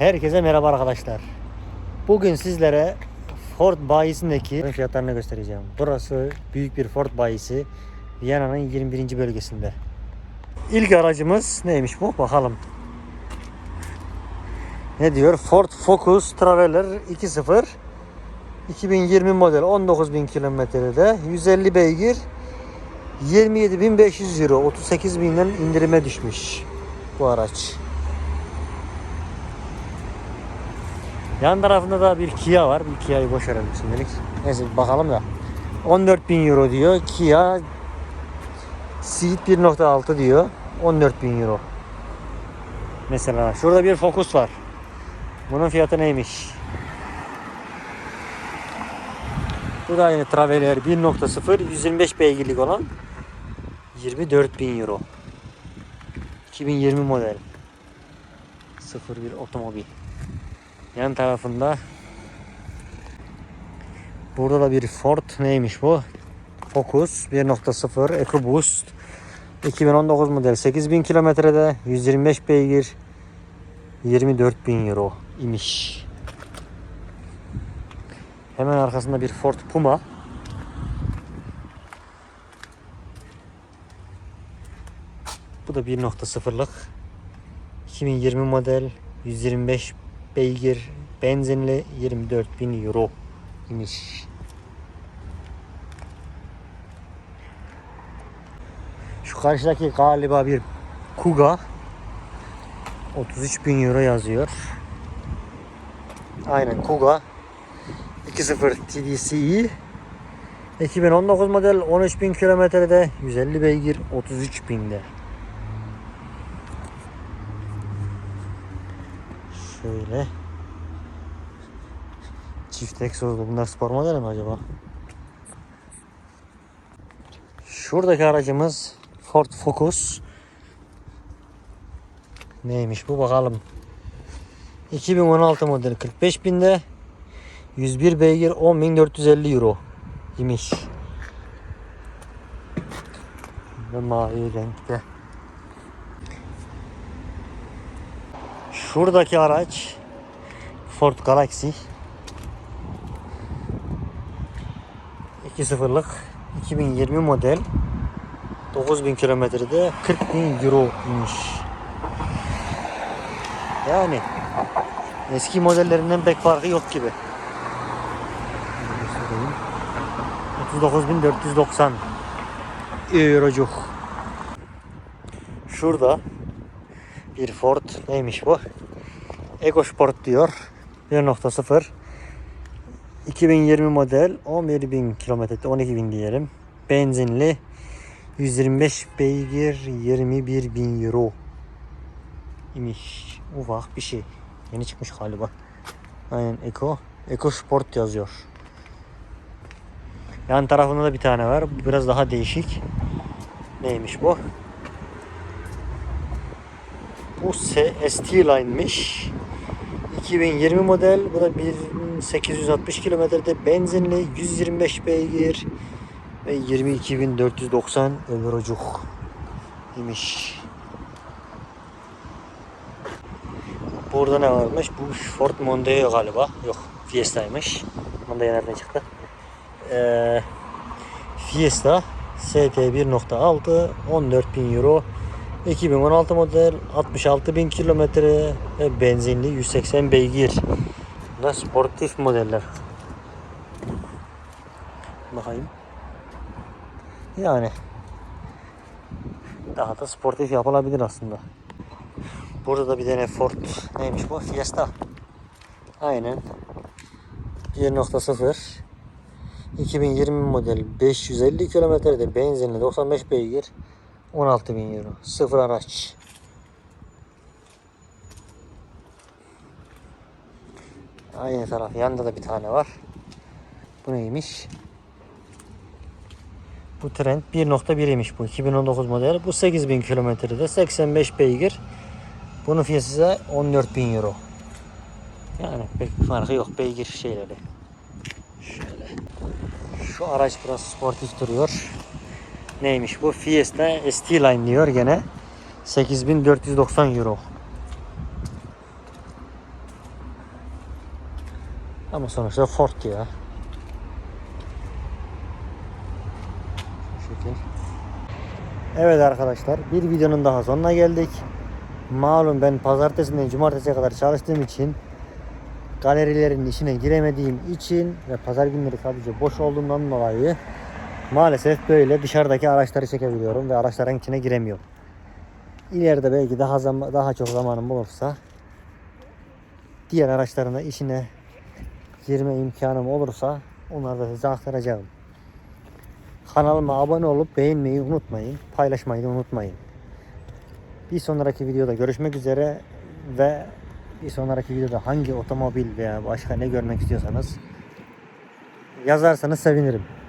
Herkese merhaba arkadaşlar. Bugün sizlere Ford bayisindeki fiyatlarını göstereceğim. Burası büyük bir Ford bayisi. Viyana'nın 21. bölgesinde. İlk aracımız neymiş bu? Bakalım. Ne diyor? Ford Focus Traveler 2.0 2020 model 19.000 kilometrede 150 beygir 27.500 euro 38.000'den indirime düşmüş bu araç. Yan tarafında da bir Kia var. Bir Kia'yı boş verelim şimdilik. Neyse bakalım da. 14.000 euro diyor. Kia Ceed 1.6 diyor. 14.000 euro. Mesela şurada bir Focus var. Bunun fiyatı neymiş? Bu da yine Traveler 1.0 125 beygirlik olan 24.000 euro. 2020 model. 01 otomobil. Yan tarafında burada da bir Ford neymiş bu? Focus 1.0 EcoBoost 2019 model 8000 kilometrede 125 beygir 24.000 euro imiş. Hemen arkasında bir Ford Puma. Bu da 1.0'lık. 2020 model 125 beygir benzinli 24.000 euro imiş. Şu karşıdaki galiba bir Kuga 33.000 euro yazıyor. Aynen Kuga 2.0 TDCi 2019 model 13.000 kilometrede 150 beygir 33.000'de. Şöyle. Çift egzozlu. Bunlar spor modeli mi acaba? Şuradaki aracımız Ford Focus. Neymiş bu bakalım. 2016 model 45 binde 101 beygir 10.450 euro imiş. Ve mavi renkte. Şuradaki araç Ford Galaxy 2.0'lık 2020 model 9000 kilometrede 40.000 euro imiş. Yani eski modellerinden pek farkı yok gibi. 39.490 eurocuk. Şurada bir Ford neymiş bu? EcoSport diyor. 1.0 2020 model 11.000 kilometre 12.000 diyelim. Benzinli 125 beygir 21.000 euro imiş. Ufak bir şey. Yeni çıkmış galiba. Aynen Eco. EcoSport yazıyor. Yan tarafında da bir tane var. Biraz daha değişik. Neymiş bu? Bu ST Line'miş. 2020 model. Bu da 1860 kilometrede benzinli 125 beygir ve 22.490 eurocuk imiş. Burada ne varmış? Bu Ford Mondeo galiba. Yok. Fiesta'ymış. Mondeo nereden çıktı? Ee, Fiesta ST 1.6 14.000 euro 2016 model 66.000 kilometre ve benzinli 180 beygir. Bunlar sportif modeller. Bakayım. Yani daha da sportif yapılabilir aslında. Burada da bir tane Ford neymiş bu? Fiesta. Aynen. 1.0 2020 model 550 kilometrede benzinli 95 beygir 16.000 euro. Sıfır araç. Aynı taraf. Yanında da bir tane var. Bu neymiş? Bu Trend 1.1'iymiş bu. 2019 model. Bu 8000 kilometrede 85 beygir. Bunun fiyatı ise 14.000 euro. Yani pek bir farkı yok beygir şeyleri. Şöyle. Şu araç biraz sportif duruyor. Neymiş bu? Fiesta ST Line diyor gene. 8490 euro. Ama sonuçta Ford ya. Evet arkadaşlar bir videonun daha sonuna geldik. Malum ben pazartesinden cumartesiye kadar çalıştığım için galerilerin içine giremediğim için ve pazar günleri sadece boş olduğundan dolayı maalesef böyle dışarıdaki araçları çekebiliyorum ve araçların içine giremiyorum. İleride belki daha zam daha çok zamanım olursa diğer araçların da içine girme imkanım olursa onları da size aktaracağım. Kanalıma abone olup beğenmeyi unutmayın. Paylaşmayı da unutmayın. Bir sonraki videoda görüşmek üzere ve bir sonraki videoda hangi otomobil veya başka ne görmek istiyorsanız yazarsanız sevinirim.